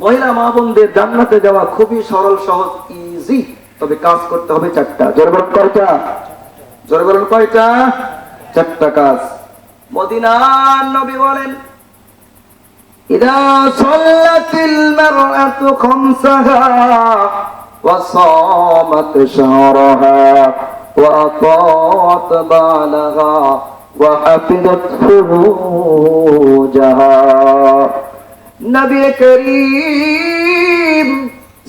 মহিলা মা বোনদের জান্নাতে যাওয়া খুবই সরল সহজ ইজি তবে কাজ করতে হবে চারটা জোরে বলুন কয়টা জোরে বলুন কয়টা চারটা কাজ মদিনার নবী বলেন إذا صلت المرأة خمسها وصامت شهرها وأطاعت بالها وحفظت فروجها নবী করিম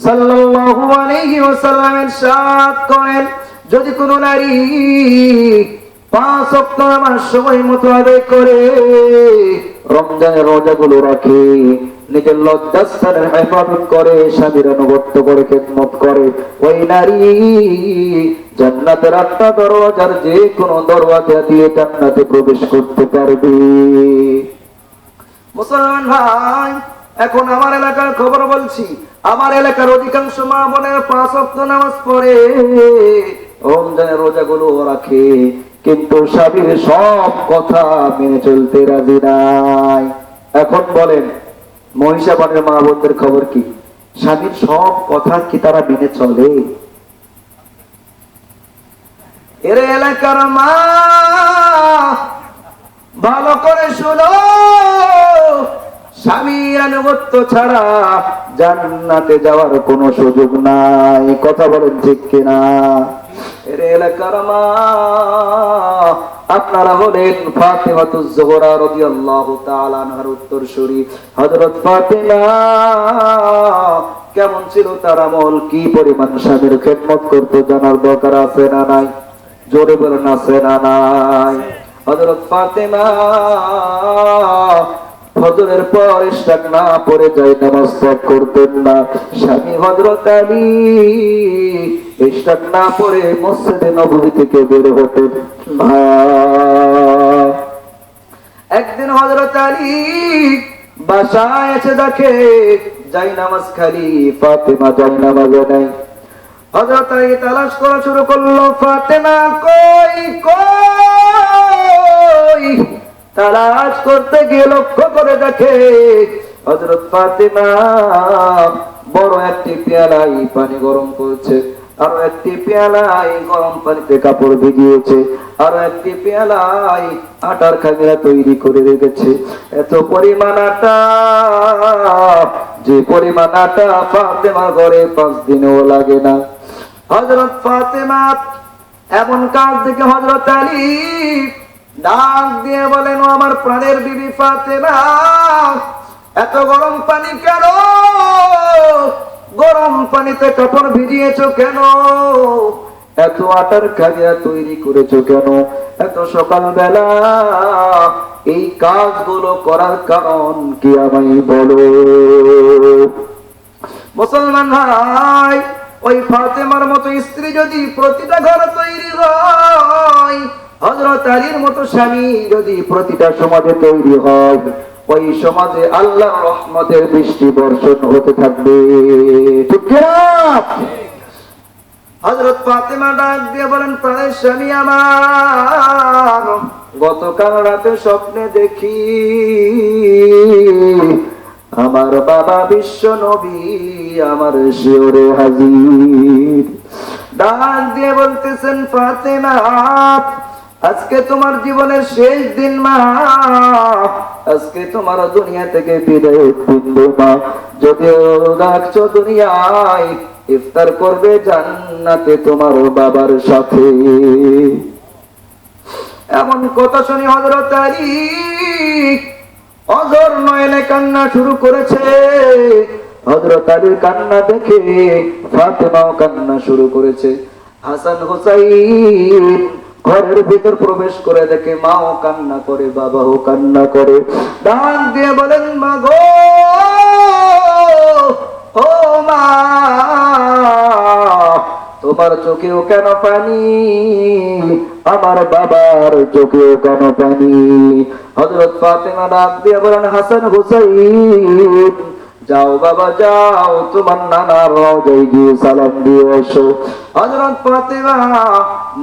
সাল্লাল্লাহু আলাইহি ওয়াসাল্লাম ইরশাদ করেন, যদি কোন নারী পাঁচ ওয়াক্ত নামাজ সময় মতো আদায় করে, রমজানের রোজাগুলো রাখে, নিজের লজ্জাস্থানের হেফাজত করে, স্বামীর অনুগত্য করে, খেদমত করে, ওই নারী জান্নাতের আটটা দরওয়াজার যে কোনো দরওয়াজা দিয়ে জান্নাতে প্রবেশ করতে পারবে। মুসলমান ভাই, এখন আমার এলাকার খবর বলছি। আমার এলাকার অধিকাংশ মা বোনের পাঁচ অক্ট নামাজ পড়ে। রমজানের রোজাগুলো রাখে। কিন্তু স্বামীর সব কথা মেনে চলতে রাজি নাই। এখন বলেন, মহিষাবানের মা বোনদের খবর কি? স্বামীর সব কথা কি তারা মেনে চলে? এর এলাকার মা, ভালো করে শুনো। আনুগত্য ছাড়া জান্নাতে যাওয়ার কোনো সুযোগ নাই। কথা বলেন ঠিক কিনা? আপনারা হলেন ফাতেমা, কেমন ছিল তার আমল? কি পরিমাণ স্বামীর খেদমত করতে জানার দরকার আছে না নাই? জোরে বলেন, আছে না নাই? হযরত ফাতেমা ফজরের পর ইশরাক না পড়ে যাই নামাজ ত্যাগ করতেন না। স্বামী হযরত আলী ইশরাক না পড়ে মসজিদে নববী থেকে বের হতেন। একদিন হযরত আলী বাসায় এসে দেখে, যাই নামাজ খালি, ফাতেমা যাই নামাজে নাই। হযরত আলী তালাশ করা শুরু করল, ফাতেমা কই কই? তালাশ করতে গিয়ে লক্ষ্য করে দেখে হযরত ফাতেমা বড় একটি পেয়ালাই পানি গরম করছে, আরও একটি পেয়ালাই গরম পানিতে কাপড় ভিজিয়েছে, আরও একটি পেয়ালাই আটার খামিরা তৈরি করে রেখেছে। এত পরিমাণ আটা, যে পরিমাণ আটা ফাতেমা ঘরে পাঁচ দিনেও লাগে না। হজরত ফাতেমা এমন কাজ দেখে হজরত আলী ডাক দিয়ে বলেন, ও আমার প্রাণের বিবি ফাতেমা, এত গরম পানি কেন? গরম পানিতে কাপড় ভিজিয়েছো কেন? এত আটার খাগিয়া তৈরি করেছ কেন? এত সকালবেলা এই কাজগুলো করার কারণ কি আমায় বলো? মুসলমান ভাই, ওই ফাতেমার মতো স্ত্রী যদি প্রতিটা ঘর তৈরি হয় আলীর মতো স্বামী যদি প্রতিটা সমাজে তৈরি হয়, ওই সমাজে আল্লাহ রহমতের বৃষ্টি বর্ষণ হতে থাকবে। হজরত ফাতেমা ডাক দিয়ে বলেন প্রাণের স্বামী আমার, গতকাল রাতে স্বপ্নে দেখি আমার বাবা বিশ্ব নবী, আমার শিওরে হাজির। ডাক দিয়ে বলতেছেন, ফাতেমা আজকে তোমার জীবনের শেষ দিন, মা। আজকে তোমার দুনিয়া থেকে বিদায় দিন মা। যদিও ডাকছো দুনিয়ায়, ইফতার করবে জান্নাতে তোমার বাবার সাথে। এমন কথা শুনি হজরত অজর নয়নে কান্না শুরু করেছে। হজরত আলীর কান্না দেখে ফাতেমাও কান্না শুরু করেছে। হাসান হোসাইন ঘরের ভিতর প্রবেশ করে দেখে মাও কান্না করে, বাবাও কান্না করে। ডাক দিয়ে বলেন মা গো ও মা, তোমার চোখেও কেন পানি? আমার বাবার চোখেও কেন পানি? হজরত ফাতেমা ডাক দিয়ে বলেন, হাসান হুসাইন যাও বাবা, যাও, তোমার নানার রওজায় গিয়ে সালাম দিয়ে এসো। হযরত ফাতেমা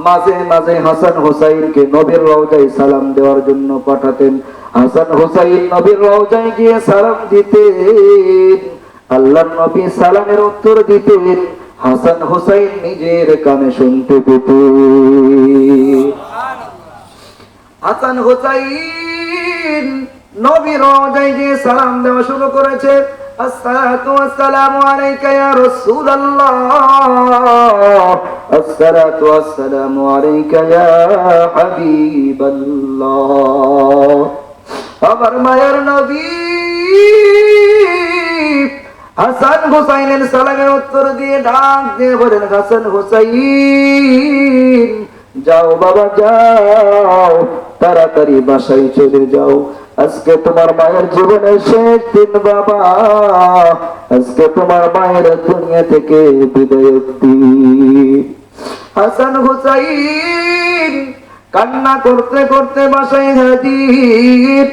মাঝে মাঝে হাসান হুসাইনকে নবীর রওজায় সালাম দেওয়ার জন্য পাঠাতেন। হাসান হুসাইন নবীর রওজায় গিয়ে সালাম দিতেন। আল্লাহ নবী সালামের উত্তর দিতেন। হাসান হোসাইন নিজের কানে শুনতে পেত হাসান হোসাইন নবী রোজায় গিয়ে সালাম দেওয়া শুরু করেছে। আমার মায়ের নবী হাসান হুসাইনের সালামের উত্তর দিয়ে ডাক দিয়ে বলেন, হাসান হুসাইন, যাও বাবা, যাও। তাড়াতাড়ি বাসায় চলে যাও। আজকে তোমার মায়ের জীবনের শেষ দিন, বাবা। আজকে তোমার মায়ের দুনিয়া থেকে বিদায় হাসান হুসাইন কান্না করতে করতে বাসায় হাজির।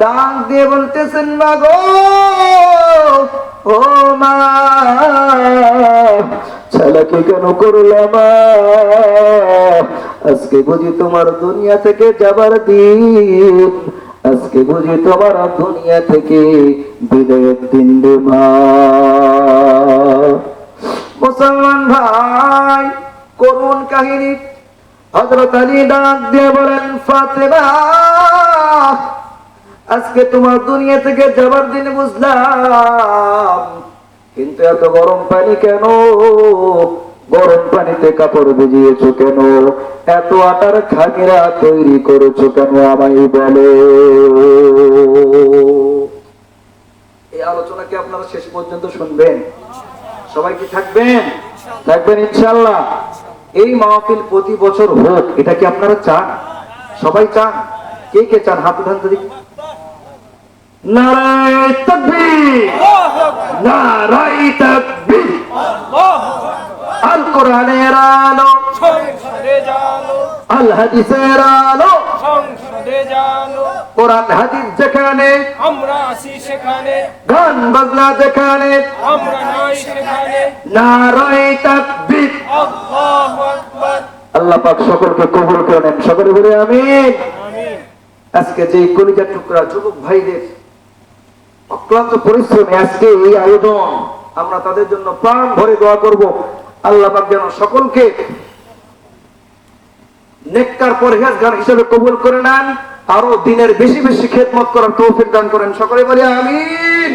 ডাক দিয়ে বলতেছেন, মা ও মা, ছেলেকে কেন করলাম আজকে বুঝি তোমার দুনিয়া থেকে যাবার দিন। আজকে বুঝি তোমার দুনিয়া থেকে বিদায়ের দিন মুসলমান ভাই করুন কাহিনী। হজরত আলী ডাক দিয়ে বলেন, ফাতেমা, আজকে তোমার দুনিয়া থেকে যাবার দিন বুঝলাম। কিন্তু এত গরম পানি কেন? গরম পানিতে কাপড় ভিজিয়েছো কেন? এত আটার খাগিরা তৈরি করেছ কেন আমায় বলে? এই আলোচনা কি আপনারা শেষ পর্যন্ত শুনবেন? সবাই কি থাকবেন? থাকবেন ইনশাল্লাহ এই মাহফিল প্রতি বছর হোক এটা কি আপনারা চান? সবাই চান? কে কে চান? হাত উঠান তো দেখি নারায় তাকবীর! কোরআনের আলো আল হাদিসের আলো কোরআন হাদিস যেখানে। আমরা আসি সেখানে। গান বাজনা যেখানে। আমরা নাই সেখানে। নারায় তাকবীর। আল্লাহু আকবার। আল্লাহ পাক সকলকে কবুল করে নেন। সকলে বলে আমিন। আমিন। আজকে যে কলিজার টুকরা যুবক ভাইদের অক্লান্ত পরিশ্রমে আজকে এই আয়োজন আমরা তাদের জন্য প্রাণ ভরে দোয়া করব। আল্লাহ যেন সকলকে নেককার পরহেজগার হিসেবে কবুল করে নেন আরও দিনের বেশি বেশি খেদমত করার তৌফিক দান করেন। সকলে বলি আমিন।